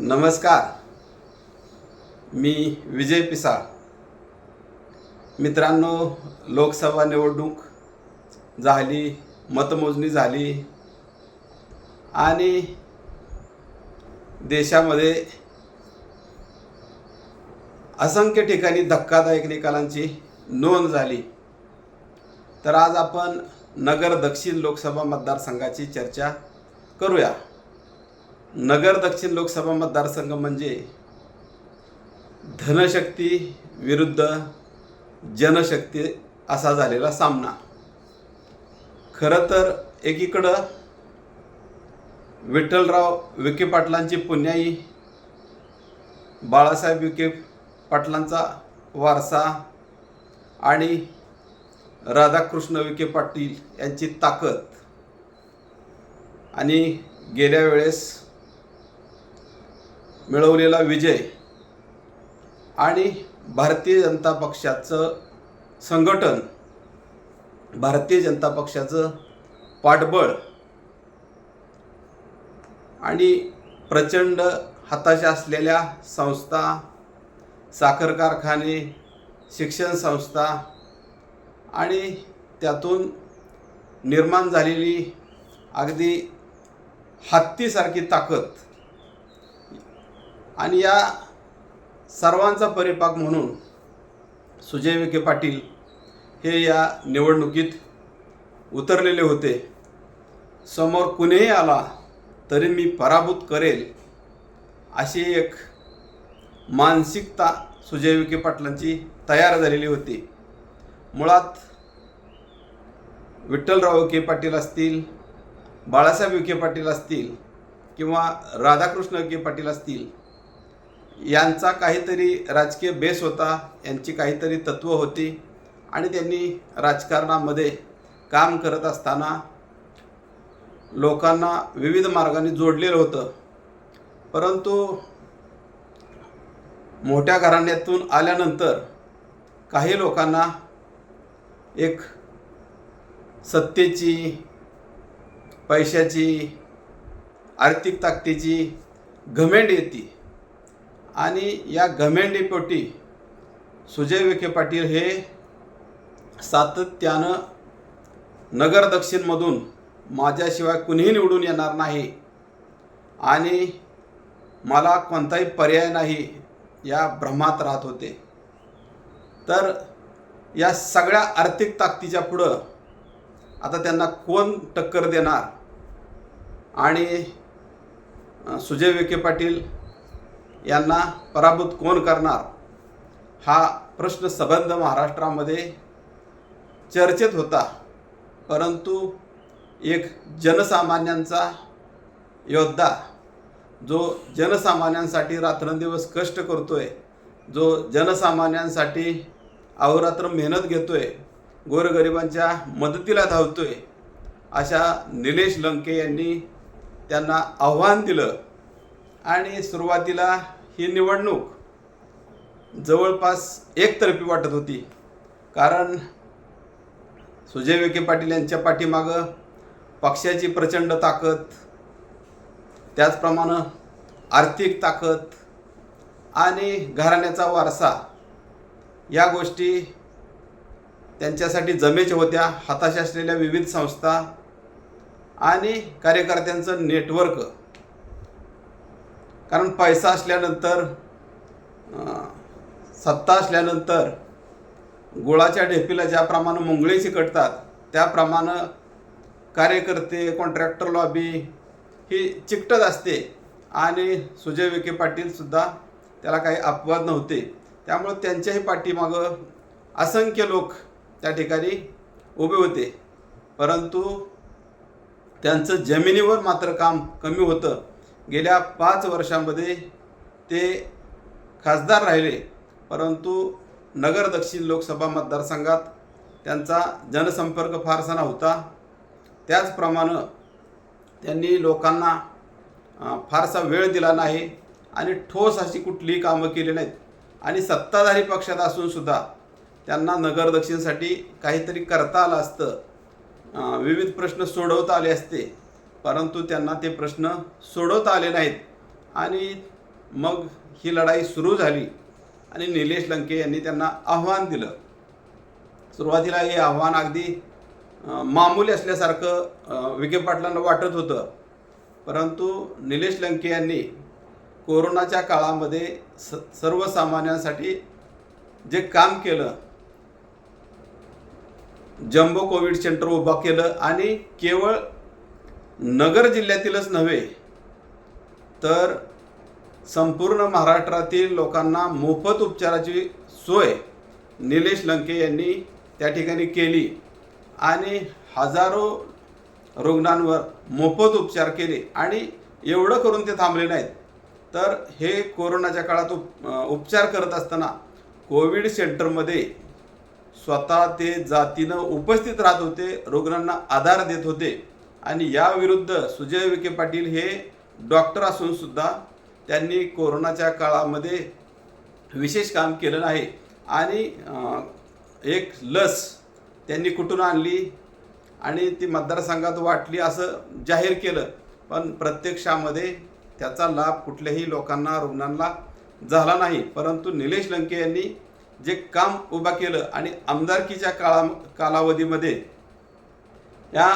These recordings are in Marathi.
नमस्कार. मी विजय पिसाळ. मित्रांनो लोकसभा निवडणूक झाली मतमोजणी झाली आणि देशामध्ये असंख्य ठिकाणी धक्कादायक निकालांची नोंद झाली. तर आज आपण नगर दक्षिण लोकसभा मतदारसंघाची चर्चा करूया. नगर दक्षिण लोकसभा मतदारसंघ म्हणजे धनशक्ती विरुद्ध जनशक्ती असा झालेला सामना. खरं तर एकीकडं विठ्ठलराव विखे पाटलांची पुण्याई बाळासाहेब विखे पाटलांचा वारसा आणि राधाकृष्ण विखे पाटील यांची ताकद. आणि गेल्या वेळेस मिळवलेला विजय आणि भारतीय जनता पक्षाचं संघटन भारतीय जनता पक्षाचं पाठबळ आणि प्रचंड हताशा असलेल्या संस्था साखर कारखाने शिक्षण संस्था आणि त्यातून निर्माण झालेली अगदी हत्तीसारखी ताकद आणि या सर्वांचा परिपाक म्हणून सुजय विखे पाटील हे या निवडणुकीत उतरलेले होते. समोर कुणीही आला तरी मी पराभूत करेल अशी एक मानसिकता सुजय विखे पाटलांची तयार झालेली होती. मुळात विठ्ठलराव विखे पाटील असतील बाळासाहेब विखे पाटील असतील किंवा राधाकृष्ण विखे पाटील असतील यांचा काहीतरी राजकीय बेस होता यांची काहीतरी तत्त्व होती आणि त्यांनी राजकारणामध्ये काम करत असताना लोकांना विविध मार्गाने जोडलेलं होतं. परंतु मोठ्या घराण्यातून आल्यानंतर काही लोकांना एक सत्तेची पैशाची आर्थिक ताकदीची घमेंड येते. आणि या घमेंडीपोटी सुजय विखे पाटील हे सातत्यानं नगर दक्षिणमधून माझ्याशिवाय कुणीही निवडून येणार नाही. आणि मला कोणताही पर्याय नाही या भ्रमात राहत होते. तर या सगळ्या आर्थिक ताकदीच्या पुढं आता त्यांना कोण टक्कर देणार? आणि सुजय विखे पाटील यांना पराभूत कोण करणार? हा प्रश्न सबंध महाराष्ट्रामध्ये चर्चेत होता. परंतु एक जनसामान्यांचा योद्धा जो जनसामान्यांसाठी रात्रंदिवस कष्ट करतोय जो जनसामान्यांसाठी अहोरात्र मेहनत घेतोय गोरगरिबांच्या मदतीला धावतोय अशा निलेश लंके यांनी त्यांना आव्हान दिलं. आणि सुरुवातीला ही निवडणूक जवळपास एकतर्फी वाटत होती. कारण सुजय विखे पाटील यांच्या पाठीमागं पक्षाची प्रचंड ताकद त्याचप्रमाणे आर्थिक ताकद आणि घराण्याचा वारसा या गोष्टी त्यांच्यासाठी जमेच्या होत्या. हाताशी असलेल्या विविध संस्था आणि कार्यकर्त्यांचं नेटवर्क कारण पैसा असल्यानंतर सत्ता असल्यानंतर गुळाच्या ढेपीला ज्याप्रमाणे मुंगळे चिकटतात त्याप्रमाणे कार्यकर्ते कॉन्ट्रॅक्टर लॉबी ही चिकटत असते. आणि सुजय विखे पाटीलसुद्धा त्याला काही अपवाद नव्हते. त्यामुळं त्यांच्याही पाठीमागं असंख्य लोक त्या ठिकाणी उभे होते. परंतु त्यांचं जमिनीवर मात्र काम कमी होतं. गेल्या पाच वर्षामध्ये ते खासदार राहिले परंतु नगर दक्षिण लोकसभा मतदारसंघात त्यांचा जनसंपर्क फारसा नव्हता. त्याचप्रमाणे त्यांनी लोकांना फारसा वेळ दिला नाही आणि ठोस अशी कुठलीही कामं केली नाहीत. आणि सत्ताधारी पक्षात असूनसुद्धा त्यांना नगर दक्षिणसाठी काहीतरी करता आलं असतं. विविध प्रश्न सोडवता आले असते. परंतु त्यांना ते प्रश्न सोडवता आले नाहीत. आणि मग ही लढाई सुरू झाली आणि निलेश लंके यांनी त्यांना आव्हान दिलं. सुरुवातीला हे आव्हान अगदी मामूली असल्यासारखं विखे पाटलांना वाटत होतं. परंतु निलेश लंके यांनी कोरोनाच्या काळामध्ये स सर्वसामान्यांसाठी जे काम केलं जम्बो कोविड सेंटर उभा केलं आणि केवळ नगर जिल्ह्यातीलच नव्हे तर संपूर्ण महाराष्ट्रातील लोकांना मोफत उपचाराची सोय निलेश लंके यांनी त्या ठिकाणी केली आणि हजारो रुग्णांवर मोफत उपचार केले. आणि एवढं करून ते थांबले नाहीत. तर हे कोरोनाच्या काळात उप उपचार करत असताना कोविड सेंटरमध्ये स्वतः ते जातीनं उपस्थित राहत होते रुग्णांना आधार देत होते. आणि याविरुद्ध सुजय विखे पाटील हे डॉक्टर असून सुद्धा त्यांनी कोरोनाच्या काळामध्ये विशेष काम केलं नाही. आणि एक लस त्यांनी कुठून आणली आणि ती मतदारसंघात वाटली असं जाहीर केलं. पण प्रत्यक्षामध्ये त्याचा लाभ कुठल्याही लोकांना रुग्णांना झाला नाही. परंतु निलेश लंके यांनी जे काम उभा केलं आणि आमदारकीच्या काळा कालावधीमध्ये या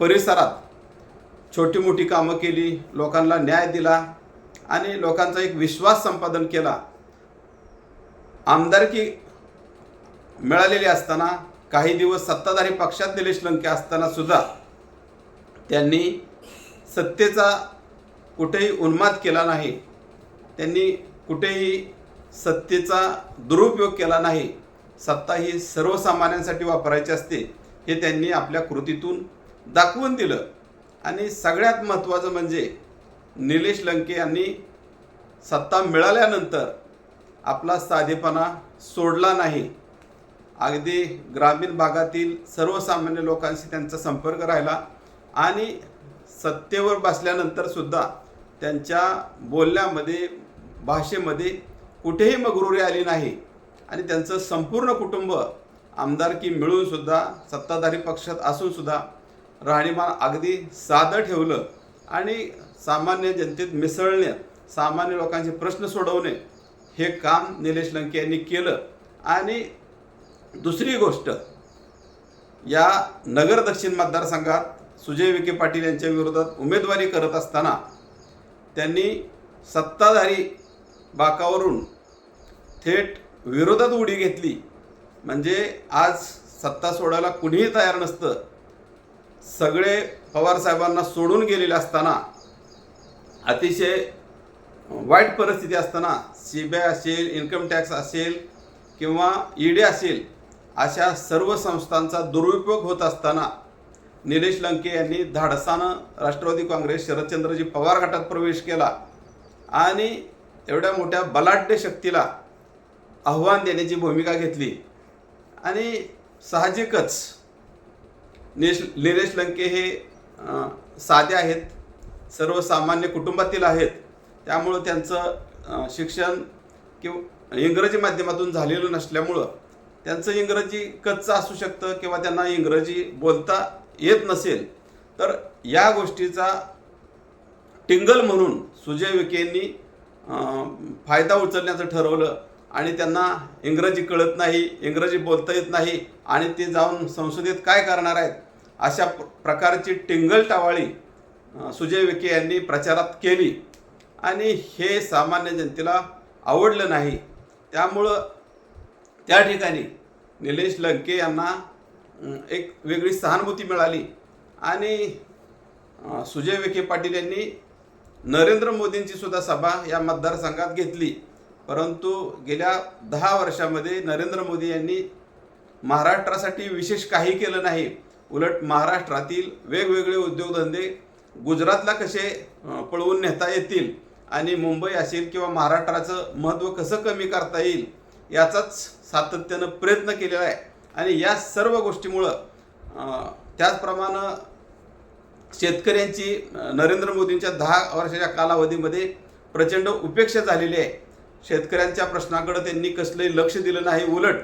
परिसरात छोटी मोठी कामं केली लोकांना न्याय दिला आणि लोकांचा एक विश्वास संपादन केला. आमदारकी मिळालेली असताना काही दिवस सत्ताधारी पक्षात निलेश लंके असताना सुद्धा त्यांनी सत्तेचा कुठेही उन्माद केला नाही. त्यांनी कुठेही सत्तेचा दुरुपयोग केला नाही. सत्ता ही सर्वसामान्यांसाठी वापरायची असते हे त्यांनी आपल्या कृतीतून दाखवून दिलं. आणि सगळ्यात महत्त्वाचं म्हणजे निलेश लंके यांनी सत्ता मिळाल्यानंतर आपला साधेपणा सोडला नाही. अगदी ग्रामीण भागातील सर्वसामान्य लोकांशी त्यांचा संपर्क राहिला आणि सत्तेवर बसल्यानंतरसुद्धा त्यांच्या बोलण्यामध्ये भाषेमध्ये कुठेही मगरुरी आली नाही. आणि त्यांचं संपूर्ण कुटुंब आमदारकी मिळूनसुद्धा सत्ताधारी पक्षात असूनसुद्धा राहणीमान अगदी साधं ठेवलं आणि सामान्य जनतेत मिसळणे सामान्य लोकांचे प्रश्न सोडवणे हे काम निलेश लंके यांनी केलं. आणि दुसरी गोष्ट या नगर दक्षिण मतदारसंघात सुजय विखे पाटील यांच्या विरोधात उमेदवारी करत असताना त्यांनी सत्ताधारी बाकावरून थेट विरोधात उडी घेतली. म्हणजे आज सत्ता सोडायला कुणीही तयार नसतं. सगळे पवारसाहेबांना सोडून गेलेले असताना अतिशय वाईट परिस्थिती असताना सी बी आय असेल इन्कम टॅक्स असेल किंवा ईडी असेल अशा सर्व संस्थांचा दुरुपयोग होत असताना निलेश लंके यांनी धाडसानं राष्ट्रवादी काँग्रेस शरदचंद्रजी पवार गटात प्रवेश केला आणि एवढ्या मोठ्या बलाढ्य शक्तीला आव्हान देण्याची भूमिका घेतली. आणि साहजिकच निश निलेश लंके हे साधे आहेत. सर्वसामान्य कुटुंबातील आहेत. त्यामुळं त्यांचं शिक्षण किंवा इंग्रजी माध्यमातून झालेलं नसल्यामुळं त्यांचं इंग्रजी कच्चं असू शकतं किंवा त्यांना इंग्रजी बोलता येत नसेल तर या गोष्टीचा टिंगल म्हणून सुजय विखे फायदा उचलण्याचं ठरवलं आणि त्यांना इंग्रजी कळत नाही इंग्रजी बोलता येत नाही आणि ते जाऊन संसदेत काय करणार आहेत? अशा प्रकारची टिंगल टावाळी सुजय विखे यांनी प्रचारात केली. आणि हे सामान्य जनतेला आवडलं नाही. त्यामुळं त्या ठिकाणी निलेश लंके यांना एक वेगळी सहानुभूती मिळाली. आणि सुजय विखे पाटील यांनी नरेंद्र मोदींची सुद्धा सभा या मतदारसंघात घेतली. परंतु गेल्या दहा वर्षामध्ये नरेंद्र मोदी यांनी महाराष्ट्रासाठी विशेष काही केलं नाही. उलट महाराष्ट्रातील वेगवेगळे उद्योगधंदे गुजरातला कसे पळवून नेता येतील आणि मुंबई असेल किंवा महाराष्ट्राचं महत्त्व कसं कमी करता येईल याचाच सातत्यानं प्रयत्न केलेला आहे. आणि या सर्व गोष्टीमुळं त्याचप्रमाणे शेतकऱ्यांची नरेंद्र मोदींच्या दहा वर्षाच्या कालावधीमध्ये प्रचंड उपेक्षा झालेली आहे. शेतकऱ्यांच्या प्रश्नाकडे त्यांनी कसलंही लक्ष दिलं नाही. उलट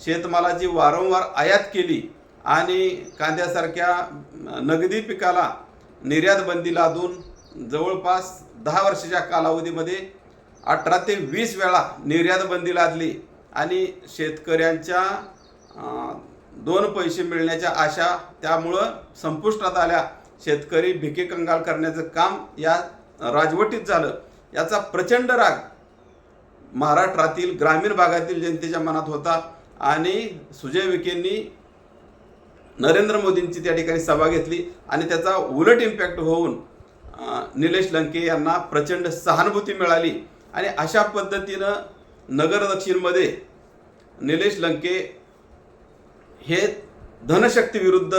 शेतमालाची वारंवार आयात केली. आणि कांद्यासारख्या नगदी पिकाला निर्यात बंदी लादून जवळपास दहा वर्षाच्या कालावधीमध्ये अठरा ते वीस वेळा निर्यात बंदी लादली आणि शेतकऱ्यांच्या दोन पैसे मिळण्याच्या आशा त्यामुळं संपुष्टात आल्या. शेतकरी भिके कंगाल करण्याचं काम या राजवटीत झालं. याचा प्रचंड राग महाराष्ट्रातील ग्रामीण भागातील जनतेच्या मनात होता आणि सुजय विखेंनी नरेंद्र मोदींची त्या ठिकाणी सभा घेतली आणि त्याचा उलट इम्पॅक्ट होऊन निलेश लंके यांना प्रचंड सहानुभूती मिळाली. आणि अशा पद्धतीनं नगर दक्षिणमध्ये निलेश लंके हे धनशक्तीविरुद्ध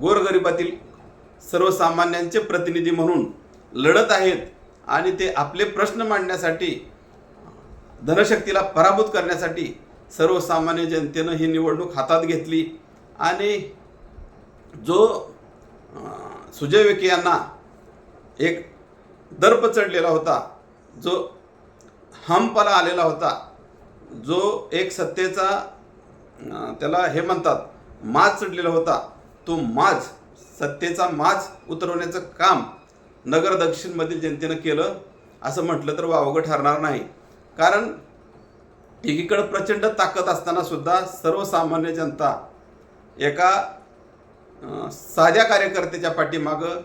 गोरगरिबातील सर्वसामान्यांचे प्रतिनिधी म्हणून लढत आहेत आणि ते आपले प्रश्न मांडण्यासाठी धनशक्तीला पराभूत करण्यासाठी सर्वसामान्य जनतेनं ही निवडणूक हातात घेतली आणि जो सुजय विखे यांना एक दर्प चढलेला होता जो हमपाला आलेला होता जो एक सत्तेचा त्याला हे म्हणतात माज चढलेला होता. तो माज सत्तेचा माज उतरवण्याचं काम नगर दक्षिणमधील जनतेनं केलं असं म्हटलं तर वावगं ठरणार नाही. कारण एकीकडं प्रचंड ताकद असताना सुद्धा सर्वसामान्य जनता एका साध्या कार्यकर्त्याच्या पाठीमागं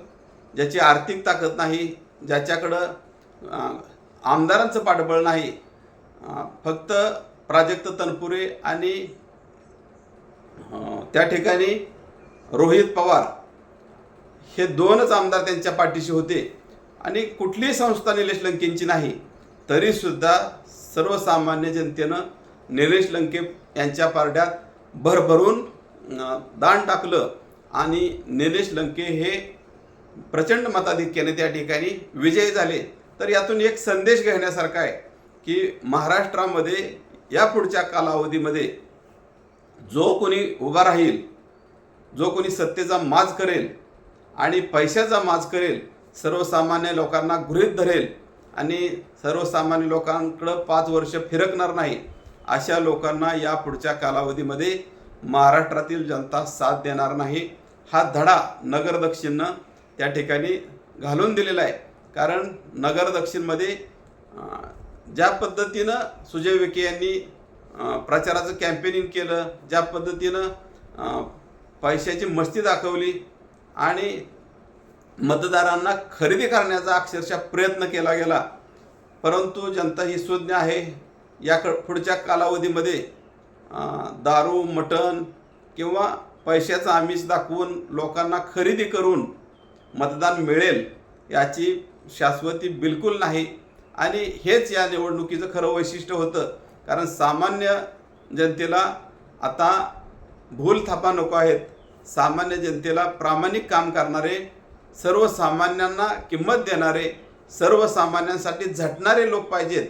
ज्याची आर्थिक ताकद नाही ज्याच्याकडं आमदारांचं पाठबळ नाही फक्त प्राजक्त तनपुरे आणि त्या ठिकाणी रोहित पवार हे दोनच आमदार त्यांच्या पाठीशी होते. आणि कुठलीही संस्था निलेश लंकेंची नाही तरीसुद्धा सर्वसामान्य जनतेनं निलेश लंके यांच्या पारड्यात भरभरून दान टाकलं. आणि निलेश लंके हे प्रचंड मताधिक्याने त्या ठिकाणी विजयी झाले. तर यातून एक संदेश घेण्यासारखा आहे की महाराष्ट्रामध्ये या पुढच्या कालावधीमध्ये जो कोणी उभा राहील जो कोणी सत्तेचा माज करेल आणि पैशाचा माज करेल सर्वसामान्य लोकांना गृहीत धरेल आणि सर्वसामान्य लोकांकडं पाच वर्ष फिरकणार नाही अशा लोकांना या पुढच्या कालावधीमध्ये महाराष्ट्रातील जनता साथ देणार नाही. हा धडा नगर दक्षिणनं त्या ठिकाणी घालून दिलेला आहे. कारण नगर दक्षिणमध्ये ज्या पद्धतीनं सुजय विखे यांनी प्रचाराचं कॅम्पेनिंग केलं ज्या पद्धतीनं पैशाची मस्ती दाखवली आणि मतदारांना खरेदी करण्याचा अक्षरशः प्रयत्न केला गेला. परंतु जनता ही सुज्ञ आहे. या क पुढच्या कालावधीमध्ये दारू मटण किंवा पैशाचं आमिष दाखवून लोकांना खरेदी करून मतदान मिळेल याची शाश्वती बिलकुल नाही. आणि हेच या निवडणुकीचं खरं वैशिष्ट्य होतं. कारण सामान्य जनतेला आता भूल थापा नको आहेत. सामान्य जनतेला प्रामाणिक काम करणारे सर्वसामान्यांना किंमत देणारे सर्वसामान्यांसाठी झटणारे लोक पाहिजेत.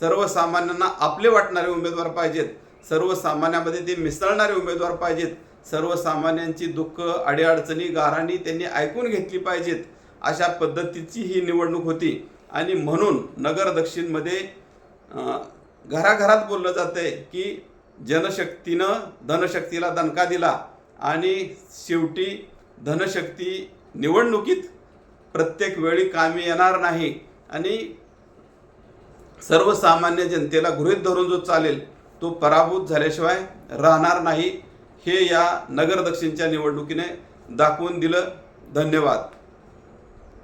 सर्वसामान्यांना आपले वाटणारे उमेदवार पाहिजेत. सर्वसामान्यामध्ये ते मिसळणारे उमेदवार पाहिजेत. सर्वसामान्यांची दुःख अडीअडचणी गाराणी त्यांनी ऐकून घेतली पाहिजेत अशा पद्धतीची ही निवडणूक होती. आणि म्हणून नगर दक्षिणमध्ये घराघरात बोललं जातं आहे की जनशक्तीनं धनशक्तीला दणका दिला आणि शेवटी धनशक्ती निवडणुकीत प्रत्येक वेळी कामी येणार नाही आणि सर्वसामान्य जनतेला गृहीत धरून जो चालेल तो पराभूत झाल्याशिवाय राहणार नाही. हे या नगर दक्षिणच्या निवडणुकीने दाखवून दिलं धन्यवाद.